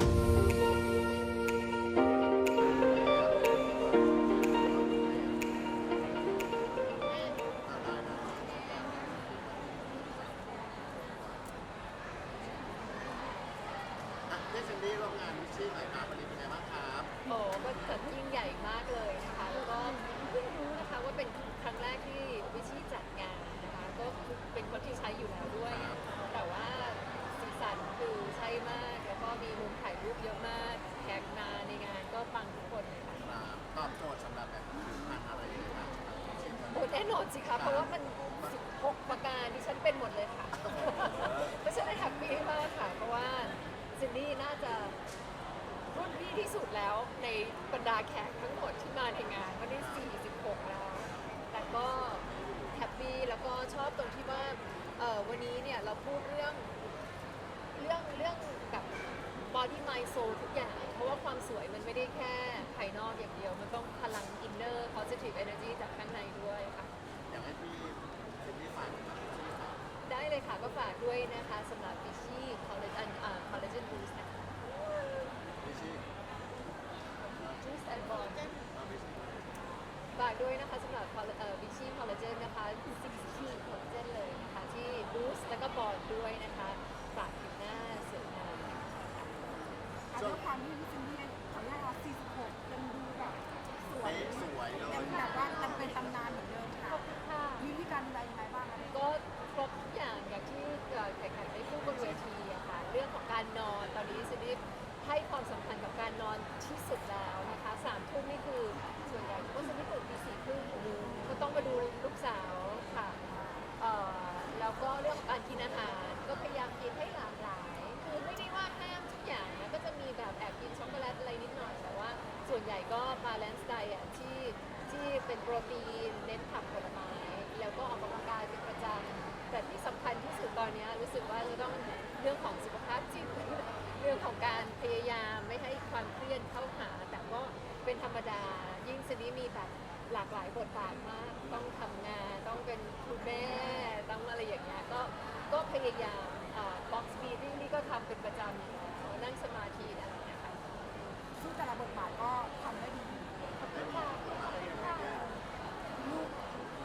อะเพื่อนซินดี้ร่วมงานวิชชี่หน่อยค่ะวันนี้เป็นไงบ้างครับ โอ้ก็จัดยิ่งใหญ่มากเลย สิคะเพราะว่ามัน 16 ประการที่ฉันเป็นหมดเลยค่ะ เพราะฉะนั้นแฮปปี้มากค่ะ เพราะว่าซินดี้น่าจะรุ่นพี่ที่สุดแล้วในบรรดาแขกทั้งหมดที่มาในงานวันนี้46 แล้ว แต่ก็แฮปปี้แล้วก็ชอบตรงที่ว่าเอ่อวันนี้เนี่ยเราพูดเรื่องเรื่องเรื่องแบบ body mind soul ทุกอย่าง เพราะว่าความสวยมันไม่ได้แค่ภายนอกอย่างเดียว มันต้องพลัง inner positive energy จากข้างในด้วยค่ะ อยากให้พี่ซินดี้ฝากกับวิชชี่ครับ ได้เลยค่ะ ก็ฝาก สำหรับ Vichy Collagen อ่า Collagen Boost นะคะวิชชี่ Boost and Bond เอาวิชชี่ฝากด้วยนะคะสำหรับ Coll- เอ่อ Vichy Collagen นะคะ60 Collagen เลยนะคะ ที่ Boost แล้วก็ Bond ด้วยนะคะ ฝากผิวหน้าสวยงามอันด้วยความที่พี่ซิน สาวค่ะเอ่อแล้วก็เรื่องของการกินอาหารก็พยายามกินให้หลากหลาย คือไม่ได้ว่าห้ามทุกอย่างนะก็จะมีแบบแอบกินช็อกโกแลตอะไรนิดหน่อย แต่ว่าส่วนใหญ่ก็บาลานซ์ไดอะที่ที่เป็นโปรตีนเน้นผักผลไม้ แล้วก็ออกกำลังกายเป็นประจำแต่ที่สำคัญที่สุดตอนนี้รู้สึกว่าจะต้องเรื่องของสุขภาพจิต เรื่องของการพยายามไม่ให้ความเครียดเข้าหา แต่ก็เป็นธรรมดายิ่งสนี้มีแบบหลากหลายบทบาทมาก ต้องทำงาน ต้องเป็นคุณแม่ ต้องอะไรอย่างเงี้ย ก็ก็พยายามบ็อกซ์บีดิ้งนี่ก็ทำเป็นประจำอยู่แล้วนั่งสมาธิอะไรอย่างเงี้ยค่ะซึ่งแต่ละบทบาทก็ทำได้ดีขอบคุณค่ะขอบคุณค่ะลูก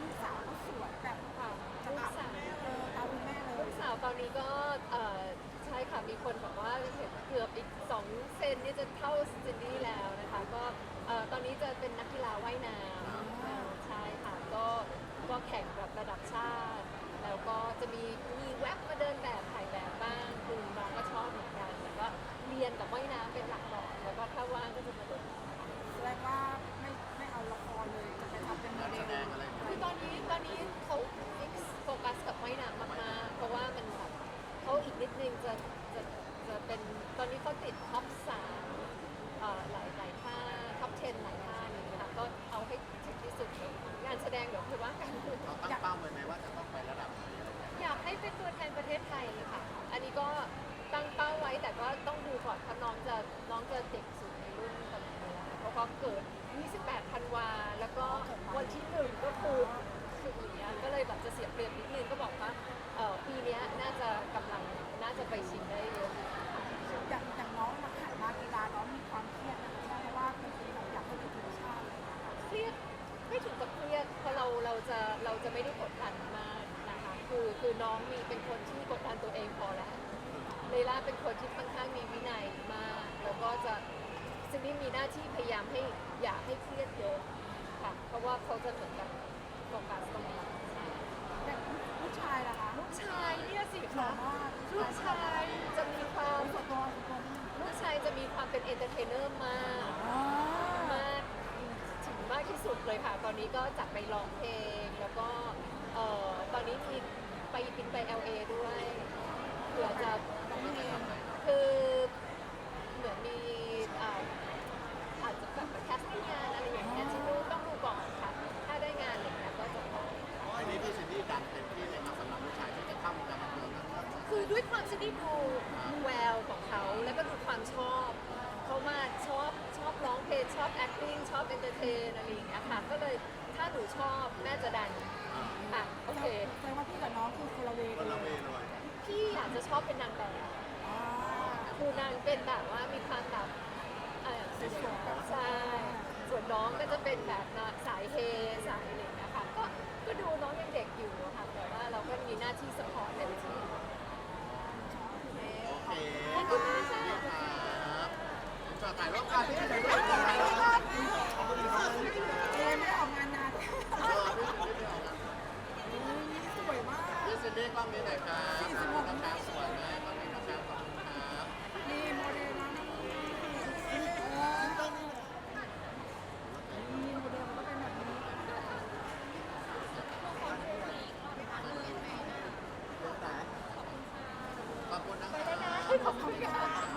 ลูกสาวก็สวยแบบค่ะจะลูกตามสาวเออตามคุณแม่เลลูยกสาวตอนนี้ก็เอ่อใช่ค่ะมีคนบอกว่าเห็นเกือบอีก2เซนนี่จะเท่าซินดี้แล้วนะคะก็เอ่อตอนนี้จะเป็นนักกีฬาว่ายน้ำเอ่อใช่ค่ะก็ก็แข่งแบบระดับชาติ แล้วก็จะมีมีแว็บมาเดินแบบถ่ายแบบบ้างคือน้องก็ชอบเหมือนกันแล้วก็เรียนกับว่ายน้ำเป็นหลักก่อนแล้วก็ถ้าว่างก็จะมาเดินแสดงว่าไม่ไม่เอาละครเลยจะไปทำเป็นโมเดลอะไรอย่างเงี้ยคือตอนนี้ตอนนี้เขาโฟกัสกับว่ายน้ำมากๆเพราะว่ามันแบบเขาอีกนิดนึงจะจะจะเป็นตอนนี้เขาติดท็อป แต่ก็ต้องดูก่อนเพราะน้องจะน้องจะเด็กสุดในรุ่นตอนนี้แล้วเพราะเขาเกิด 28 ธันวา แล้วก็วันที่หนึ่งก็คือคืออย่างเงี้ยก็เลยแบบจะเสียเปรียบนิดนึงก็บอกว่าเอ่อปีเนี้ยน่าจะกำลังน่าจะไปชิงได้เยอะอย่างอย่างน้องมาหันมากีฬาน้องมีความเครียดนะคะเพราะว่าเป็นคนแบบอยากให้เป็นทีมชาติอะไรอย่างเงี้ยค่ะเครียดไม่ถึงกับเครียดเพราะเราเราจะเราจะไม่ได้กดดันมากนะคะคือคือน้องมีเป็นคนที่กดดันตัวเองพอแล้ว เลล่าเป็นคนที่ค่อนข้างมีวินัยมากแล้วก็จะซินนี่มีหน้าที่พยายามให้อย่าให้เครียดเยอะค่ะ เพราะว่าเขาจะเหมือนกับโฟกัสตรงนี้อย่ผู้ชายล่ะคะลูกชายเนี่ยสิหล่อคะมากลูกชายจะมีความส่วนตัวส่วนตัวนี่ลูกชายจะมีความเป็นเอนเตอร์เทนเนอร์มากมากถึงมากที่สุดเลยค่ะ ตอนนี้ก็จัดไปร้องเพลงแล้วก็เออตอนนี้มีไปบินไป LA ด้วยเผื่อจะ มีคือเหมือนมีอ่าอาจจะแบบแคสติ้งงานอะไรอย่างเงี้ยที่ดูต้องดูก่อนค่ะ ถ้าได้งานอะไรอย่างเงี้ยก็จะพออันนี้พี่ซินดี้ดังเต็มที่เลยครับสำหรับผู้ชายที่จะเข้าวงการบันเทิงนะครับคือด้วยความที่ได้ดูแววของเขาแล้วก็ดูความชอบ เขามาชอบชอบร้องเพลงชอบ acting ชอบ entertain อะไรอย่างเงี้ยค่ะ ก็เลยถ้าหนูชอบน่าจะดัน จะชอบเป็นนางแบบอ่าครูนางเป็นแบบว่ามีความแบบเอ่อใช่ส่วนน้องก็จะเป็นแบบสายเฮสายอะไรอย่างเงี้ยค่ะก็ก็ดูน้องยังเด็กอยู่อะค่ะแต่ว่าเราก็มีหน้าที่สปอร์ตเต็มที่โอเคขอบคุณมากค่ะครับจอดถ่ายรูปกันพี่ถ่ายรูปกันครับ เอไม่ได้ออกงานนาน เออพี่ซินดี้ไม่ออกกัน สวยมาก พี่ซินดี้ กล้องนี้หน่อยครับขอบคุณนะครับสวยมากกล้องนี้นะครับขอบคุณครับนี่โมเดลนะนี่โมเดลก็เป็นแบบนี้ ขอบคุณนะครับขอบคุณค่ะ